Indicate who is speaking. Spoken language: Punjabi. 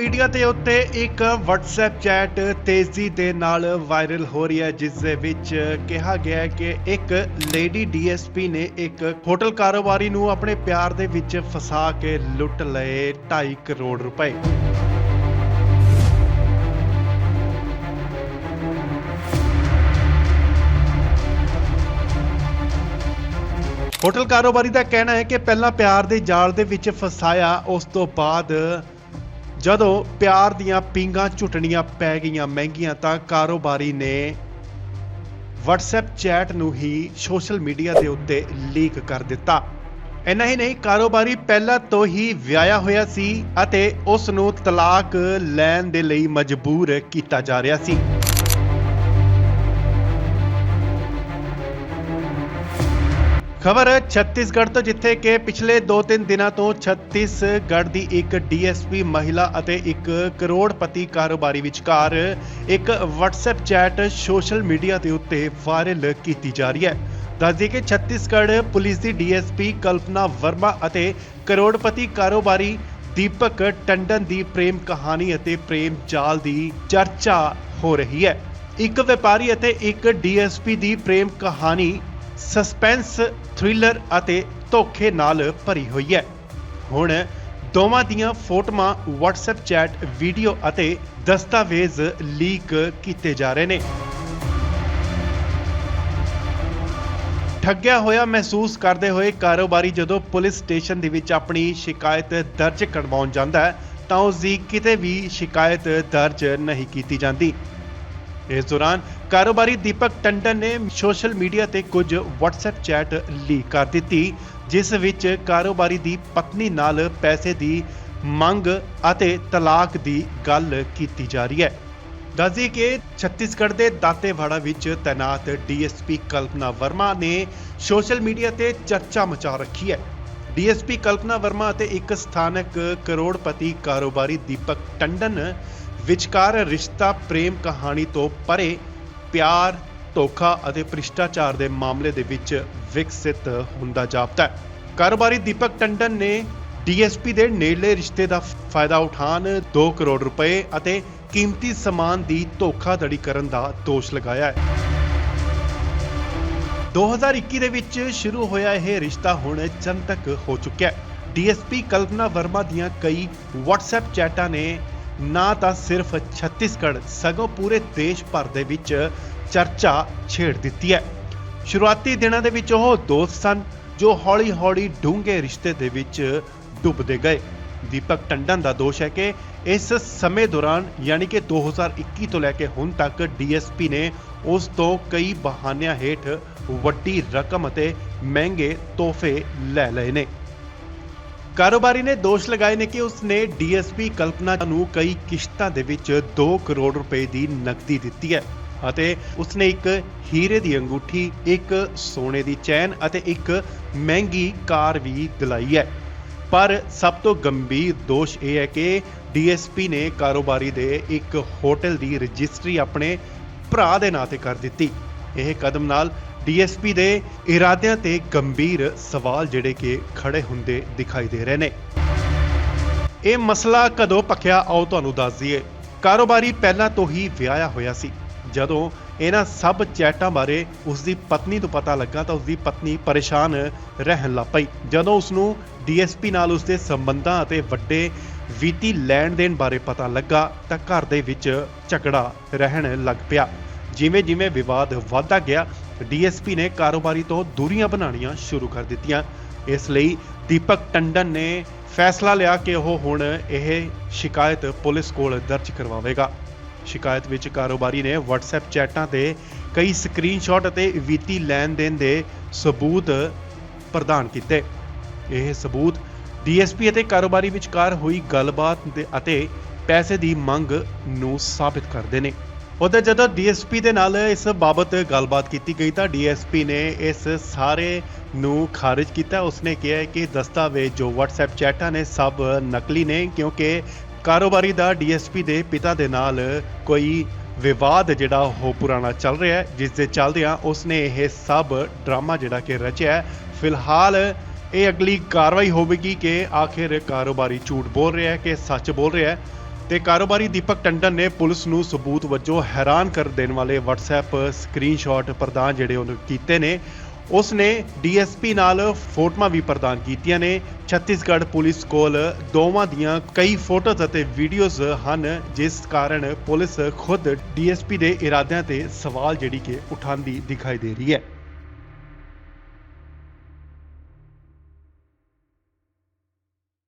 Speaker 1: ਮੀਡੀਆ ਦੇ ਉੱਤੇ ਇੱਕ WhatsApp ਚੈਟ ਤੇਜ਼ੀ ਦੇ ਨਾਲ ਵਾਇਰਲ ਹੋ ਰਹੀ ਹੈ, ਜਿਸ ਦੇ ਵਿੱਚ ਕਿਹਾ ਗਿਆ ਹੈ ਕਿ ਇੱਕ ਲੇਡੀ ਡੀਐਸਪੀ ਨੇ ਇੱਕ ਹੋਟਲ ਕਾਰੋਬਾਰੀ ਨੂੰ ਆਪਣੇ ਪਿਆਰ ਦੇ ਵਿੱਚ ਫਸਾ ਕੇ ਲੁੱਟ ਲਏ 2.5 ਕਰੋੜ ਰੁਪਏ। ਹੋਟਲ ਕਾਰੋਬਾਰੀ ਦਾ ਕਹਿਣਾ ਹੈ ਕਿ ਪਹਿਲਾਂ ਪਿਆਰ ਦੇ ਜਾਲ ਦੇ ਵਿੱਚ ਫਸਾਇਆ, ਉਸ ਤੋਂ ਬਾਅਦ ਜਦੋਂ ਪਿਆਰ ਦੀਆਂ ਪਿੰਗਾਂ ਝੁੱਟਣੀਆਂ ਪੈ ਗਈਆਂ ਮਹਿੰਗੀਆਂ ਤਾਂ ਕਾਰੋਬਾਰੀ ਨੇ WhatsApp ਚੈਟ ਨੂੰ ਹੀ ਸੋਸ਼ਲ ਮੀਡੀਆ ਦੇ ਉੱਤੇ ਲੀਕ ਕਰ ਦਿੱਤਾ। ਇੰਨਾ ਹੀ ਨਹੀਂ, ਕਾਰੋਬਾਰੀ ਪਹਿਲਾਂ ਤੋਂ ਹੀ ਵਿਆਹਿਆ ਹੋਇਆ ਸੀ ਅਤੇ ਉਸ ਨੂੰ ਤਲਾਕ ਲੈਣ ਦੇ ਲਈ ਮਜਬੂਰ ਕੀਤਾ ਜਾ ਰਿਹਾ ਸੀ। ਖਬਰ, ਛੱਤੀਸਗੜ੍ਹ ਤੋਂ ਜਿੱਥੇ ਕਿ ਪਿਛਲੇ 2-3 ਦਿਨਾਂ ਤੋਂ ਛੱਤੀਸਗੜ੍ਹ ਦੀ ਇੱਕ ਡੀਐਸਪੀ ਮਹਿਲਾ ਅਤੇ ਇੱਕ ਕਰੋੜਪਤੀ ਕਾਰੋਬਾਰੀ ਵਿਚਕਾਰ ਇੱਕ WhatsApp ਚੈਟ ਸੋਸ਼ਲ ਮੀਡੀਆ ਦੇ ਉੱਤੇ ਵਾਇਰਲ ਕੀਤੀ ਜਾ ਰਹੀ ਹੈ। ਦੱਸਦੀ ਕਿ ਛੱਤੀਸਗੜ੍ਹ ਪੁਲਿਸ ਦੀ ਡੀਐਸਪੀ ਕਲਪਨਾ ਵਰਮਾ ਅਤੇ ਕਰੋੜਪਤੀ ਕਾਰੋਬਾਰੀ ਦੀਪਕ ਟੰਡਨ ਦੀ ਪ੍ਰੇਮ ਕਹਾਣੀ ਅਤੇ ਪ੍ਰੇਮ ਜਾਲ ਦੀ ਚਰਚਾ ਹੋ ਰਹੀ ਹੈ। ਇੱਕ ਵਪਾਰੀ ਅਤੇ ਇੱਕ ਡੀਐਸਪੀ ਦੀ ਪ੍ਰੇਮ ਕਹਾਣੀ ਸਸਪੈਂਸ ਥ੍ਰਿਲਰ ਅਤੇ ਧੋਖੇ ਨਾਲ ਭਰੀ ਹੋਈ ਹੈ। ਹੁਣ ਦੋਵਾਂ ਦੀਆਂ ਫੋਟੋਆਂ WhatsApp ਚੈਟ ਵੀਡੀਓ ਅਤੇ ਦਸਤਾਵੇਜ਼ ਲੀਕ ਕੀਤੇ ਜਾ ਰਹੇ ਨੇ। ਠੱਗਿਆ ਹੋਇਆ ਮਹਿਸੂਸ ਕਰਦੇ ਹੋਏ ਕਾਰੋਬਾਰੀ ਜਦੋਂ ਪੁਲਿਸ ਸਟੇਸ਼ਨ ਦੇ ਵਿੱਚ ਆਪਣੀ ਸ਼ਿਕਾਇਤ ਦਰਜ ਕਰਵਾਉਣ ਜਾਂਦਾ ਹੈ, ਤਾਂ ਉਸ ਦੀ ਕਿਤੇ ਵੀ ਸ਼ਿਕਾਇਤ ਦਰਜ ਨਹੀਂ ਕੀਤੀ ਜਾਂਦੀ। ਇਸ ਦੌਰਾਨ ਕਾਰੋਬਾਰੀ ਦੀਪਕ ਟੰਡਨ ਨੇ ਸੋਸ਼ਲ ਮੀਡੀਆ ਤੇ ਕੁਝ WhatsApp ਚੈਟ ਲੀਕ ਕਰ ਦਿੱਤੀ, ਜਿਸ ਵਿੱਚ ਕਾਰੋਬਾਰੀ ਦੀ ਪਤਨੀ ਨਾਲ ਪੈਸੇ ਦੀ ਮੰਗ ਅਤੇ ਤਲਾਕ ਦੀ ਗੱਲ ਕੀਤੀ ਜਾ ਰਹੀ ਹੈ। ਦੱਸਦੀ ਕਿ ਛੱਤੀਸਗੜ੍ਹ ਦੇ ਦਾਤੇਵਾੜਾ ਵਿੱਚ ਤੈਨਾਤ ਡੀਐਸਪੀ ਕਲਪਨਾ ਵਰਮਾ ਨੇ ਸੋਸ਼ਲ ਮੀਡੀਆ ਤੇ ਚਰਚਾ ਮਚਾ ਰੱਖੀ ਹੈ। ਡੀਐਸਪੀ ਕਲਪਨਾ ਵਰਮਾ ਅਤੇ ਇੱਕ ਸਥਾਨਕ ਕਰੋੜਪਤੀ ਕਾਰੋਬਾਰੀ ਦੀਪਕ ਟੰਡਨ ਵਿਚਕਾਰ ਰਿਸ਼ਤਾ, ਪ੍ਰੇਮ ਕਹਾਣੀ ਤੋਂ ਪਰੇ ਪਿਆਰ, ਧੋਖਾ ਅਤੇ ਭ੍ਰਿਸ਼ਟਾਚਾਰ ਦੇ ਮਾਮਲੇ ਦੇ ਵਿੱਚ ਵਿਕਸਿਤ ਹੁੰਦਾ ਜਾਪਦਾ ਹੈ। ਕਾਰੋਬਾਰੀ ਦੀਪਕ ਟੰਡਨ ਨੇ ਡੀਐਸਪੀ ਦੇ ਨੇੜਲੇ ਰਿਸ਼ਤੇ ਦਾ ਫਾਇਦਾ ਉਠਾਉਣ 2 ਕਰੋੜ ਰੁਪਏ ਅਤੇ ਕੀਮਤੀ ਸਮਾਨ ਦੀ ਧੋਖਾਧੜੀ ਕਰਨ ਦਾ ਦੋਸ਼ ਲਗਾਇਆ ਹੈ। 2021 ਦੇ ਵਿੱਚ ਸ਼ੁਰੂ ਹੋਇਆ ਇਹ ਰਿਸ਼ਤਾ ਹੁਣ ਜਨਤਕ ਹੋ ਚੁੱਕਿਆ ਹੈ। ਡੀਐਸਪੀ ਕਲਪਨਾ ਵਰਮਾ ਦੀਆਂ ਕਈ WhatsApp ਚੈਟਾਂ ਨੇ ਨਾ ਤਾਂ ਸਿਰਫ ਛੱਤੀਸਗੜ੍ਹ, ਸਗੋਂ ਪੂਰੇ ਦੇਸ਼ ਭਰ ਦੇ ਵਿੱਚ ਚਰਚਾ ਛੇੜ ਦਿੱਤੀ ਹੈ। ਸ਼ੁਰੂਆਤੀ ਦਿਨਾਂ ਦੇ ਵਿੱਚ ਉਹ ਦੋਸਤ ਸਨ, ਜੋ ਹੌਲੀ-ਹੌਲੀ ਡੂੰਘੇ ਰਿਸ਼ਤੇ ਦੇ ਵਿੱਚ ਡੁੱਬਦੇ ਗਏ। ਦੀਪਕ ਟੰਡਨ ਦਾ ਦੋਸ਼ ਹੈ ਕਿ ਇਸ ਸਮੇਂ ਦੌਰਾਨ, ਯਾਨੀ ਕਿ 2021 ਤੋਂ ਲੈ ਕੇ ਹੁਣ ਤੱਕ ਡੀਐਸਪੀ ਨੇ ਉਸ ਤੋਂ ਕਈ ਬਹਾਨਿਆਂ ਹੇਠ ਵੱਡੀ ਰਕਮ ਅਤੇ ਮਹਿੰਗੇ ਤੋਹਫੇ ਲੈ ਲਏ ਨੇ। ਕਾਰੋਬਾਰੀ ਨੇ ਦੋਸ਼ ਲਗਾਏ ਨੇ ਕਿ ਉਸ ਨੇ ਡੀਐਸਪੀ ਕਲਪਨਾ ਨੂੰ ਕਈ ਕਿਸ਼ਤਾਂ ਦੇ ਵਿੱਚ 2 ਕਰੋੜ ਰੁਪਏ ਦੀ ਨਕਦੀ ਦਿੱਤੀ ਹੈ ਅਤੇ ਉਸਨੇ ਇੱਕ ਹੀਰੇ ਦੀ ਅੰਗੂਠੀ, ਇੱਕ ਸੋਨੇ ਦੀ ਚੈਨ ਅਤੇ ਇੱਕ ਮਹਿੰਗੀ ਕਾਰ ਵੀ ਦਿਲਾਈ ਹੈ। ਪਰ ਸਭ ਤੋਂ ਗੰਭੀਰ ਦੋਸ਼ ਇਹ ਹੈ ਕਿ ਡੀਐਸਪੀ ਨੇ ਕਾਰੋਬਾਰੀ ਦੇ ਇੱਕ ਹੋਟਲ ਦੀ ਰਜਿਸਟਰੀ ਆਪਣੇ ਭਰਾ ਦੇ ਨਾਂ ਤੇ ਕਰ ਦਿੱਤੀ। ਇਹ ਕਦਮ ਨਾਲ ਡੀਐਸਪੀ ਦੇ ਇਰਾਦਿਆਂ ਤੇ ਗੰਭੀਰ ਸਵਾਲ ਜਿਹੜੇ ਕਿ ਖੜੇ ਹੁੰਦੇ ਦਿਖਾਈ ਦੇ ਰਹੇ ਨੇ। ਇਹ ਮਸਲਾ ਕਦੋਂ ਪੱਕਿਆ ਆਓ ਤੁਹਾਨੂੰ ਦੱਸ ਦਈਏ। ਕਾਰੋਬਾਰੀ ਪਹਿਲਾਂ ਤੋਂ ਹੀ ਵਿਆਹਿਆ ਹੋਇਆ ਸੀ। ਜਦੋਂ ਇਹਨਾਂ ਸਭ ਚੈਟਾਂ ਬਾਰੇ ਉਸ ਦੀ ਪਤਨੀ ਤੋਂ ਪਤਾ ਲੱਗਾ ਤਾਂ ਉਸ ਦੀ ਪਤਨੀ ਪਰੇਸ਼ਾਨ ਰਹਿਣ ਲੱਗ ਪਈ। ਜਦੋਂ ਉਸ ਨੂੰ ਡੀਐਸਪੀ ਨਾਲ ਉਸ ਦੇ ਸੰਬੰਧਾਂ ਅਤੇ ਵੱਡੇ ਵਿੱਤੀ ਲੈਣ ਦੇਣ ਬਾਰੇ ਪਤਾ ਲੱਗਾ ਤਾਂ ਘਰ ਦੇ ਵਿੱਚ ਝਗੜਾ ਰਹਿਣ ਲੱਗ ਪਿਆ। ਜਿਵੇਂ ਜਿਵੇਂ ਵਿਵਾਦ ਵਧਦਾ ਗਿਆ, ਡੀਐਸਪੀ ਨੇ ਕਾਰੋਬਾਰੀ ਤੋਂ ਦੂਰੀਆਂ ਬਣਾਉਣੀਆਂ ਸ਼ੁਰੂ ਕਰ ਦਿੱਤੀਆਂ। ਇਸ ਲਈ ਦੀਪਕ ਟੰਡਨ ਨੇ ਫੈਸਲਾ ਲਿਆ ਕਿ ਉਹ ਹੁਣ ਇਹ ਸ਼ਿਕਾਇਤ ਪੁਲਿਸ ਕੋਲ ਦਰਜ ਕਰਵਾਵੇਗਾ। ਸ਼ਿਕਾਇਤ ਵਿੱਚ ਕਾਰੋਬਾਰੀ ਨੇ WhatsApp ਚੈਟਾਂ ਤੇ ਕਈ ਸਕਰੀਨਸ਼ਾਟ ਅਤੇ ਵਿੱਤੀ ਲੈਣ ਦੇਣ ਦੇ ਸਬੂਤ ਪ੍ਰਦਾਨ ਕੀਤੇ। ਇਹ ਸਬੂਤ ਡੀਐਸਪੀ ਅਤੇ ਕਾਰੋਬਾਰੀ ਵਿਚਕਾਰ ਹੋਈ ਗੱਲਬਾਤ ਦੇ ਅਤੇ ਪੈਸੇ ਦੀ ਮੰਗ ਨੂੰ ਸਾਬਿਤ ਕਰਦੇ ਨੇ। ਉਧਰ ਜਦੋਂ ਡੀਐਸਪੀ ਦੇ ਨਾਲ ਇਸ ਬਾਬਤ ਗੱਲਬਾਤ ਕੀਤੀ ਗਈ ਤਾਂ ਡੀਐਸਪੀ ਨੇ ਇਸ ਸਾਰੇ ਨੂੰ ਖਾਰਜ ਕੀਤਾ। ਉਸਨੇ ਕਿਹਾ ਕਿ ਦਸਤਾਵੇਜ਼ ਜੋ WhatsApp ਚੈਟਾਂ ਨੇ ਸਭ ਨਕਲੀ ਨੇ ਕਿਉਂਕਿ ਕਾਰੋਬਾਰੀ ਦਾ ਡੀਐਸਪੀ ਦੇ ਪਿਤਾ ਦੇ ਨਾਲ ਕੋਈ ਵਿਵਾਦ ਜਿਹੜਾ ਉਹ ਪੁਰਾਣਾ ਚੱਲ ਰਿਹਾ ਹੈ। ਜਿਸ ਦੇ ਚੱਲਦਿਆਂ ਉਸਨੇ ਇਹ ਸਭ ਡਰਾਮਾ ਜਿਹੜਾ ਕਿ ਰਚਿਆ ਫਿਲਹਾਲ ਇਹ ਅਗਲੀ ਕਾਰਵਾਈ ਹੋਵੇਗੀ ਕਿ ਆਖਿਰ ਕਾਰੋਬਾਰੀ ਝੂਠ ਬੋਲ ਰਿਹਾ ਹੈ ਕਿ ਸੱਚ ਬੋਲ ਰਿਹਾ ਹੈ। ਤੇ ਕਾਰੋਬਾਰੀ ਦੀਪਕ ਟੰਡਨ ਨੇ ਪੁਲਿਸ ਨੂੰ ਸਬੂਤ ਵਜੋਂ ਹੈਰਾਨ ਕਰ ਦੇਣ ਵਾਲੇ WhatsApp ਸਕਰੀਨਸ਼ਾਟ ਪ੍ਰਦਾਨ ਜਿਹੜੇ ਉਹਨੇ ਕੀਤੇ ਨੇ ਉਸ ਨੇ ਡੀਐਸਪੀ ਨਾਲ ਫੋਟੋਆਂ ਵੀ ਪ੍ਰਦਾਨ ਕੀਤੀਆਂ ਨੇ। ਛੱਤੀਸਗੜ੍ਹ ਪੁਲਿਸ ਕੋਲ ਦੋਵਾਂ ਦੀਆਂ ਕਈ ਫੋਟੋਜ਼ ਅਤੇ ਵੀਡੀਓਜ਼ ਹਨ, ਜਿਸ ਕਾਰਨ ਪੁਲਿਸ ਖੁਦ ਡੀਐਸਪੀ ਦੇ ਇਰਾਦਿਆਂ ਤੇ ਸਵਾਲ ਜਿਹੜੀ ਕਿ ਉਠਾਉਂਦੀ ਦਿਖਾਈ ਦੇ ਰਹੀ ਹੈ।